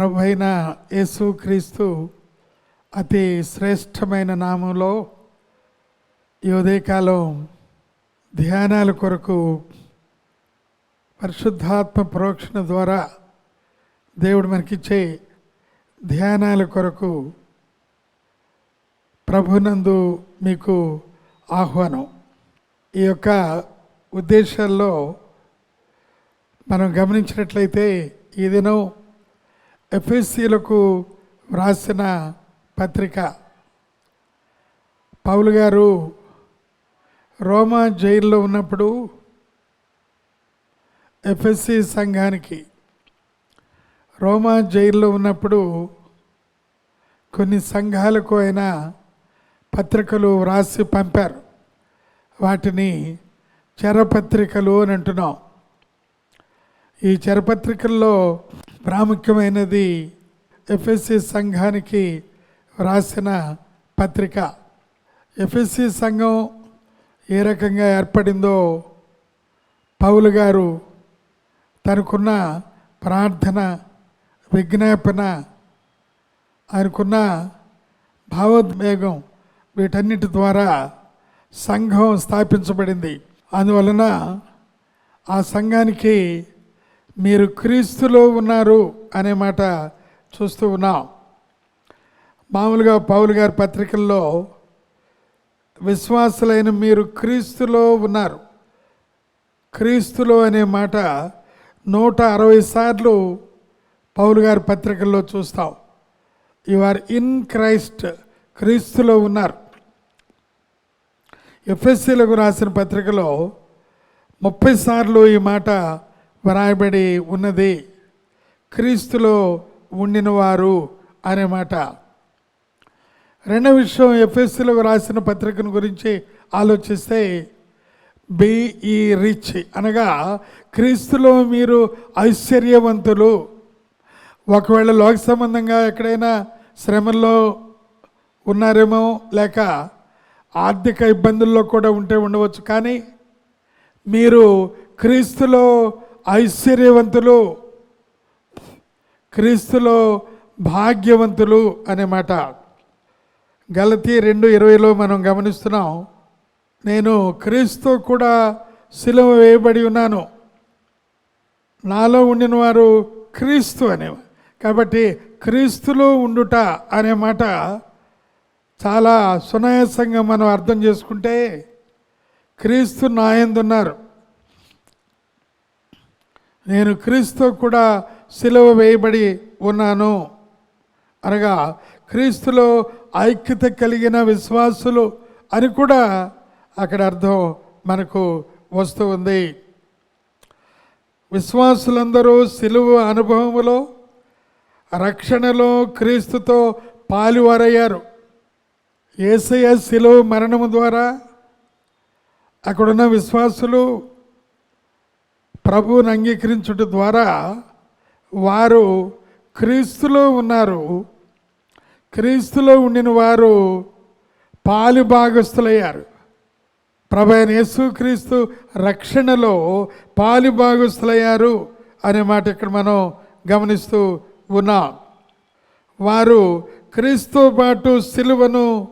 ప్రభు అయిన యేసుక్రీస్తు అతి శ్రేష్టమైన నామంలో ఈ ఉదయకాలం ధ్యానాల కొరకు పరిశుద్ధాత్మ ప్రోక్షణ ద్వారా దేవుడు మనకిచ్చే ధ్యానాల కొరకు ప్రభునందు మీకు ఆహ్వానం. ఈ యొక్క ఉద్దేశాల్లో మనం గమనించినట్లయితే ఈ దినం ఎఫ్ఎస్సీలకు వ్రాసిన పత్రిక. పౌలు గారు రోమా జైల్లో ఉన్నప్పుడు ఎఫ్ఎస్సి సంఘానికి రోమా జైల్లో ఉన్నప్పుడు కొన్ని సంఘాలకు ఆయన పత్రికలు వ్రాసి పంపారు. వాటిని చరపత్రికలు అని అంటున్నాం. ఈ చరపత్రికల్లో ప్రాముఖ్యమైనది ఎఫ్ఎస్సి సంఘానికి వ్రాసిన పత్రిక. ఎఫ్ఎస్సి సంఘం ఏ రకంగా ఏర్పడిందో పౌలు గారు తనకున్న ప్రార్థన విజ్ఞాపన ఆయనకున్న భావోద్వేగం వీటన్నిటి ద్వారా సంఘం స్థాపించబడింది. అందువలన ఆ సంఘానికి మీరు క్రీస్తులో ఉన్నారు అనే మాట చూస్తూ ఉన్నాం. మామూలుగా పౌలు గారి పత్రికల్లో విశ్వాసులైన మీరు క్రీస్తులో ఉన్నారు. క్రీస్తులో అనే మాట నూట అరవై సార్లు పౌలు గారి పత్రికల్లో చూస్తాం. యు ఆర్ ఇన్ క్రైస్ట్ క్రీస్తులో ఉన్నారు. ఎఫ్ఎస్సీలకు రాసిన పత్రికలో ముప్పై సార్లు ఈ మాట వ్రాయబడి ఉన్నది. క్రీస్తులో ఉండినవారు అనే మాట. రెండవ విషయం ఎఫ్ఎస్సీలకు రాసిన పత్రికను గురించి ఆలోచిస్తే బి ఈ రిచ్ అనగా క్రీస్తులో మీరు ఐశ్వర్యవంతులు. ఒకవేళ లోక సంబంధంగా ఎక్కడైనా శ్రమల్లో ఉన్నారేమో లేక ఆర్థిక ఇబ్బందుల్లో కూడా ఉంటే ఉండవచ్చు. కానీ మీరు క్రీస్తులో ఐశ్వర్యవంతులు క్రీస్తులో భాగ్యవంతులు అనే మాట. గలతీ రెండు ఇరవైలో మనం గమనిస్తున్నాం నేను క్రీస్తు కూడా శిలవ వేయబడి ఉన్నాను. నాలో ఉండిన వారు క్రీస్తు అనేవారు కాబట్టి క్రీస్తులో ఉండుట అనే మాట చాలా సునాయాసంగా మనం అర్థం చేసుకుంటే క్రీస్తు నాయందున్నారు నేను క్రీస్తు కూడా సిలువ వేయబడి ఉన్నాను. అనగా క్రీస్తులో ఐక్యత కలిగిన విశ్వాసులు అని కూడా అక్కడ అర్థం మనకు వస్తూ ఉంది. విశ్వాసులందరూ సిలువ అనుభవములో రక్షణలో క్రీస్తుతో పాలువారయ్యారు. ఏసయ సిలువ మరణము ద్వారా అక్కడున్న విశ్వాసులు ప్రభువుని అంగీకరించుట ద్వారా వారు క్రీస్తులో ఉన్నారు. క్రీస్తులో ఉండిన వారు పాలు భాగస్థులయ్యారు. ప్రభైన అయిన యేసుక్రీస్తు రక్షణలో పాలు భాగస్థులయ్యారు అనే మాట ఇక్కడ మనం గమనిస్తూ ఉన్నాం. వారు క్రీస్తు పాటు సిలువను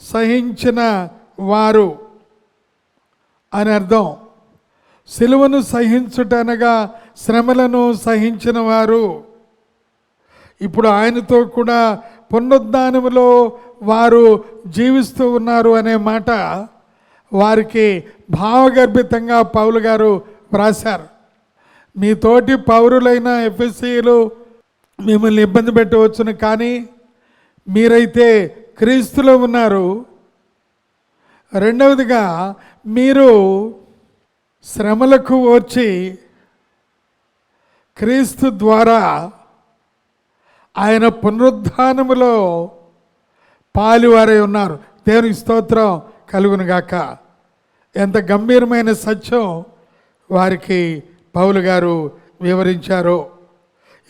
సహించిన వారు అని అర్థం. సిలువను సహించుటనగా శ్రమలను సహించిన వారు. ఇప్పుడు ఆయనతో కూడా పునరుద్ధానములో వారు జీవిస్తూ ఉన్నారు అనే మాట వారికి భావగర్భితంగా పౌలు గారు వ్రాశారు. మీ తోటి పౌరులైన ఎఫ్ఎస్సీలు మిమ్మల్ని ఇబ్బంది పెట్టవచ్చును కానీ మీరైతే క్రీస్తులో ఉన్నారు. రెండవదిగా మీరు శ్రమలకు వచ్చి క్రీస్తు ద్వారా ఆయన పునరుద్ధానములో పాలువారై ఉన్నారు. దేవునికి స్తోత్రం కలుగునుగాక ఎంత గంభీరమైన సత్యం వారికి పౌలు గారు వివరించారు.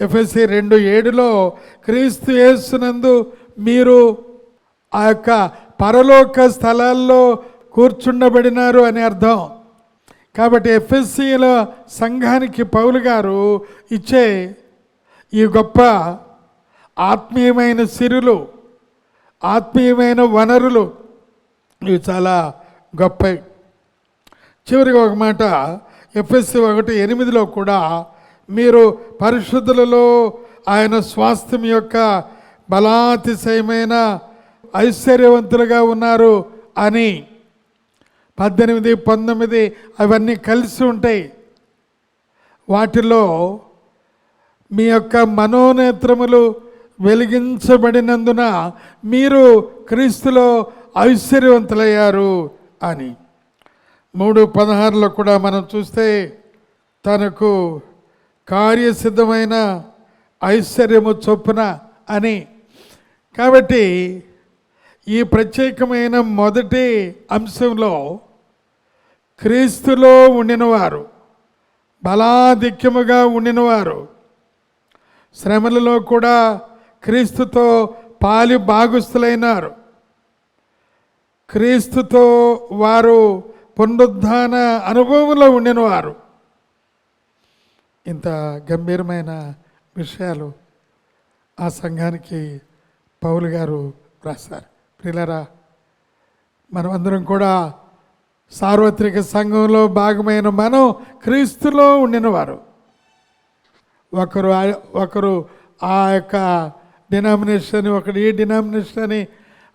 ఎఫ్ఎస్సి రెండు ఏడులో క్రీస్తు యేసునందు మీరు ఆ యొక్క పరలోక స్థలాల్లో కూర్చుండబడినారు అని అర్థం. కాబట్టి ఎఫ్ఎస్సిల సంఘానికి పౌలు గారు ఇచ్చే ఈ గొప్ప ఆత్మీయమైన సిరులు ఆత్మీయమైన వనరులు ఇవి చాలా గొప్పవి. చివరిగా ఒక మాట ఎఫ్ఎస్సి ఒకటి ఎనిమిదిలో కూడా మీరు పరిశుద్ధులలో ఆయన స్వాస్థ్యం యొక్క బలాతిశయమైన ఐశ్వర్యవంతులుగా ఉన్నారు అని పద్దెనిమిది పంతొమ్మిది అవన్నీ కలిసి ఉంటాయి. వాటిలో మీ యొక్క మనోనేత్రములు వెలిగించబడినందున మీరు క్రీస్తులో ఐశ్వర్యవంతులయ్యారు అని. మూడు పదహారులో కూడా మనం చూస్తే తనకు కార్యసిద్ధమైన ఐశ్వర్యము చొప్పున అని. కాబట్టి ఈ ప్రత్యేకమైన మొదటి అంశంలో క్రీస్తులో ఉండినవారు బలాధిక్యముగా ఉండినవారు శ్రమలలో కూడా క్రీస్తుతో పాలి భాగస్థులైనారు. క్రీస్తుతో వారు పునరుద్ధాన అనుభవంలో ఉండినవారు. ఇంత గంభీరమైన విషయాలు ఆ సంఘానికి పౌలు గారు రాశారు. ప్రిలరా మనమందరం కూడా సార్వత్రిక సంఘంలో భాగమైన మనం క్రీస్తులో ఉండినవారు. ఒకరు ఒకరు ఆ యొక్క డినామినేషన్ ఒకడు ఈ డినామినేషన్ అని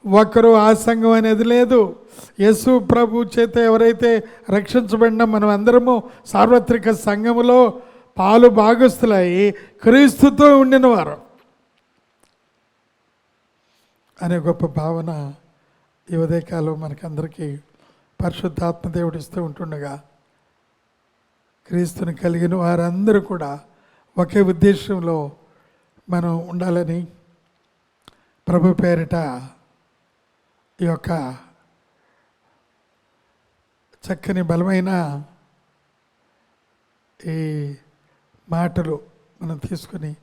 ఒకరు ఆ సంఘం అనేది లేదు. యేసు ప్రభు చేత ఎవరైతే రక్షించబడిన మనం అందరము సార్వత్రిక సంఘములో పాలు భాగస్థులై క్రీస్తుతో ఉండినవారు. అనే గొప్ప భావన ఈ ఉదయకాలం మనకందరికీ పరిశుద్ధాత్మదేవుడు ఇస్తూ ఉంటుండగా క్రీస్తుని కలిగిన వారందరూ కూడా ఒకే ఉద్దేశంలో మనం ఉండాలని ప్రభు పేరిట ఈ యొక్క చక్కని బలమైన ఈ మాటలు మనం తీసుకుని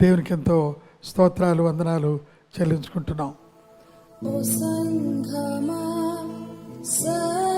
దేవునికి ఎంతో స్తోత్రాలు వందనాలు చెల్లించుకుంటున్నాం. So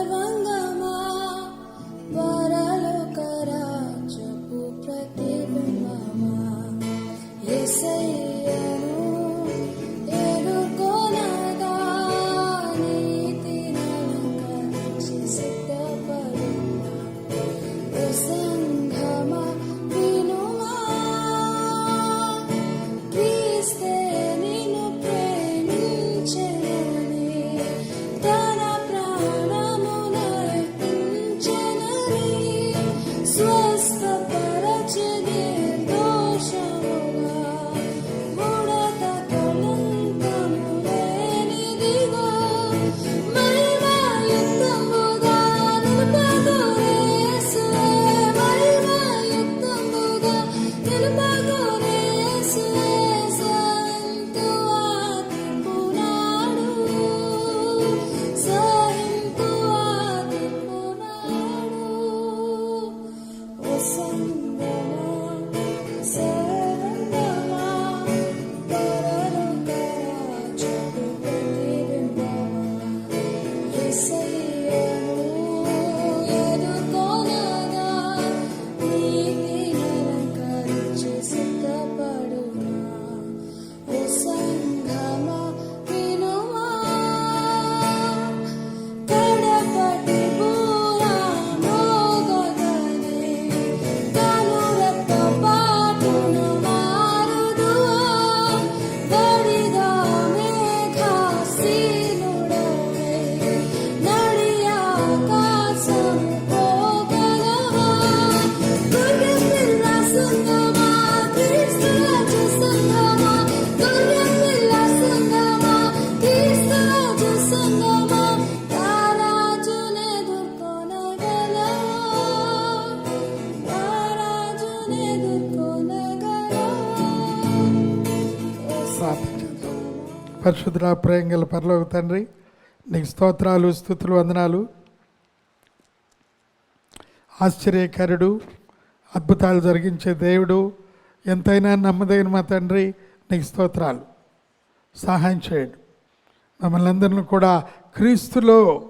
Eu Você పరిశుద్ధ ప్రేంగల పరలోక తండ్రి నీకు స్తోత్రాలు స్థుతులు వందనాలు. ఆశ్చర్యకరుడు అద్భుతాలు జరిగించే దేవుడు ఎంతైనా నమ్మదగిన మా తండ్రి నీకు స్తోత్రాలు. సహాయం చేయండి. మమ్మల్ని అందరిని కూడా క్రీస్తులో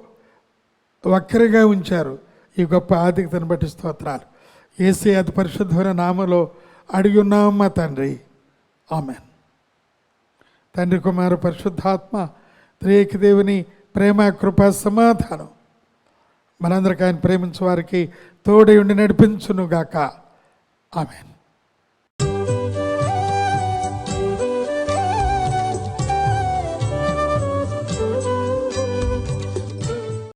ఒక్కరిగా ఉంచారు. ఈ గొప్ప ఆధిక్యతను బట్టి స్తోత్రాలు. ఏసీ అతి పరిశుద్ధమైన నామలో అడిగి ఉన్నాం మా తండ్రి. ఆమెన్. తండ్రి కుమారు పరిశుద్ధాత్మ త్రియేక దేవుని ప్రేమ కృప సమాధానం. మనందరికీ ఆయన ప్రేమించే వారికి తోడై ఉండి నడిపించునుగాక. ఆమెను.